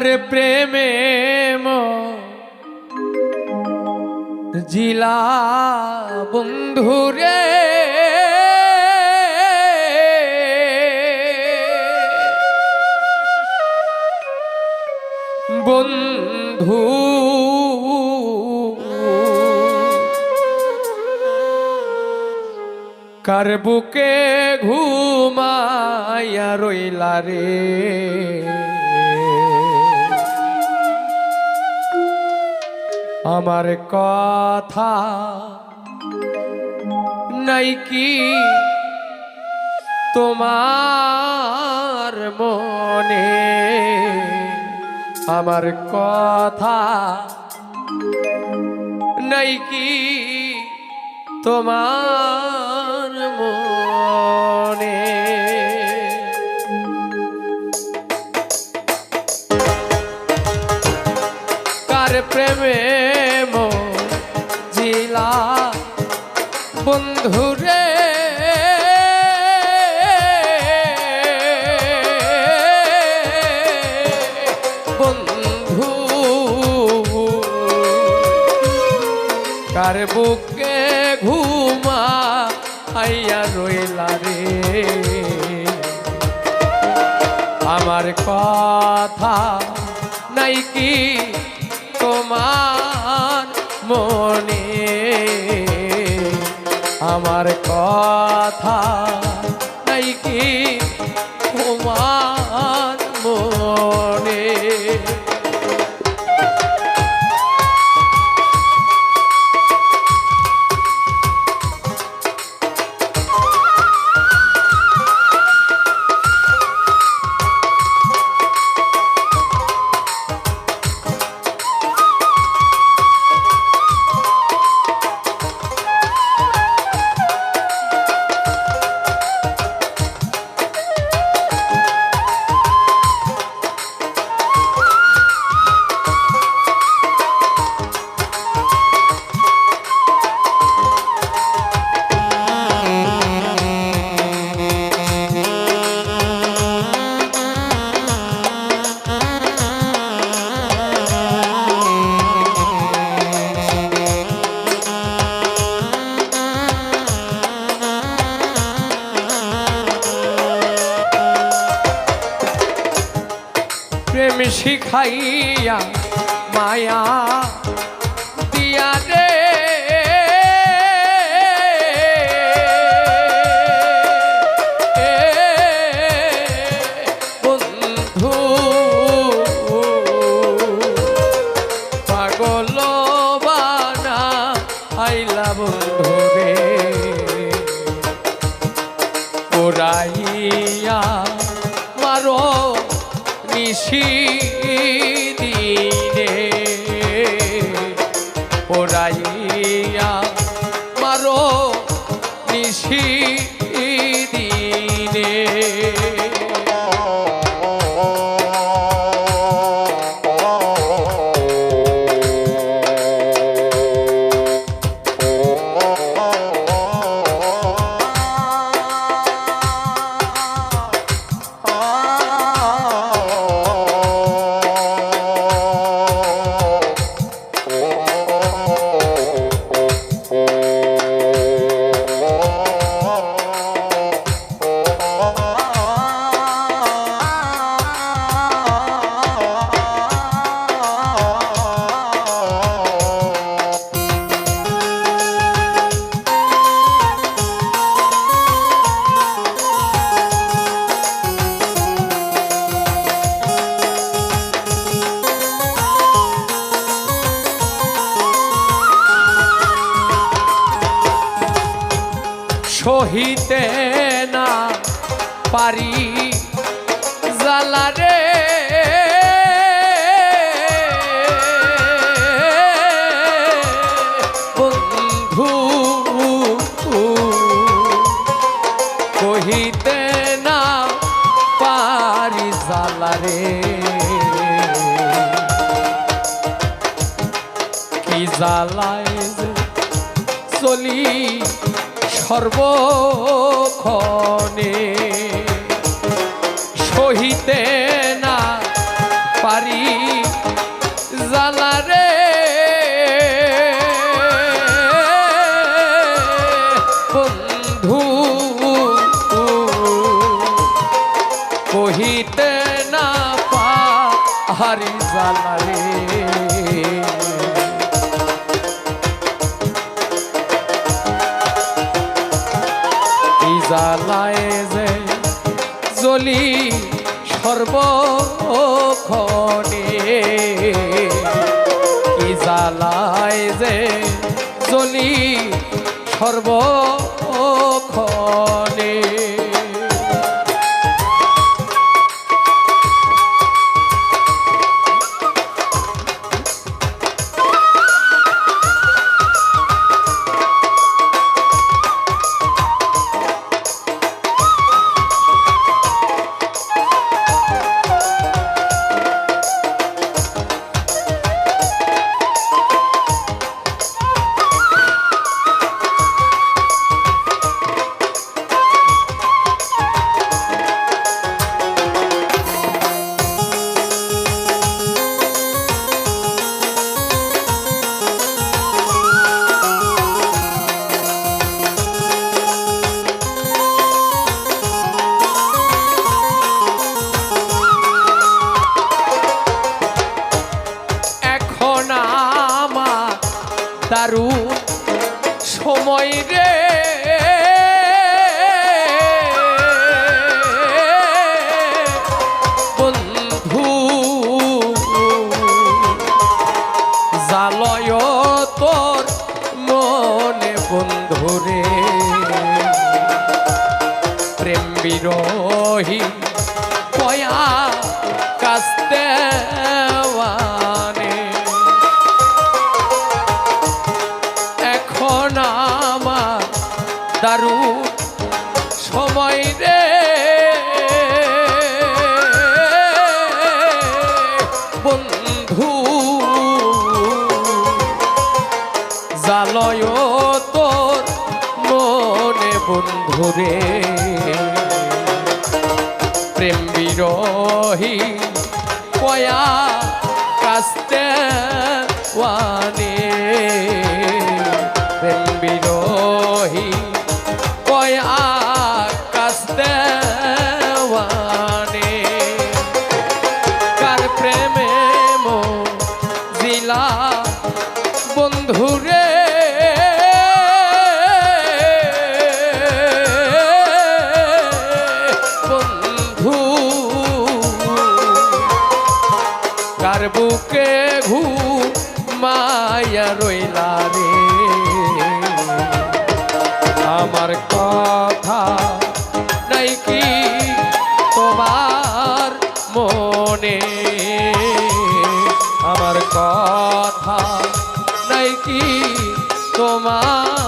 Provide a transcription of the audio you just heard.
কার প্রেমে জিলা বন্ধুরে বন্ধু। কার বুকে ঘুমাইয়া রইলা রে? আমার কথা নাই কি তোমার মনে? আমার কথা নাই কি তোমার মনে? কার প্রেমে বুকে ঘুমা আইয়া রইলা রে। আমার কথা নাই কি তোমার মনে? আমার কথা প্রেম শিখাইয়া মায়া দিয়া রে। সহিতে না পারি জালারে। বন্ধু কহিতে না পারি জালারে। কি চলি সর্বক্ষণে সহিতে না পারি জালারে। বন্ধু কহিতে না জালারে। জ্বালায় যে জ্বলি সর্বক্ষণে। কি জ্বালায় যে জ্বলি সর্বক্ষণে। দারুণ সময় রে। বন্ধু জালয় তোর মনে বন্ধুরে প্রেম বিরোহী কয়া দারুণ সময় রে। বন্ধু জালয় তোর মনে বন্ধুরে প্রেম বিরোহী কয়া বুকে ঘু মায়া রইলা রে। আমার কথা নাই কি তোমার মনে? আমার কথা নাই কি তোমার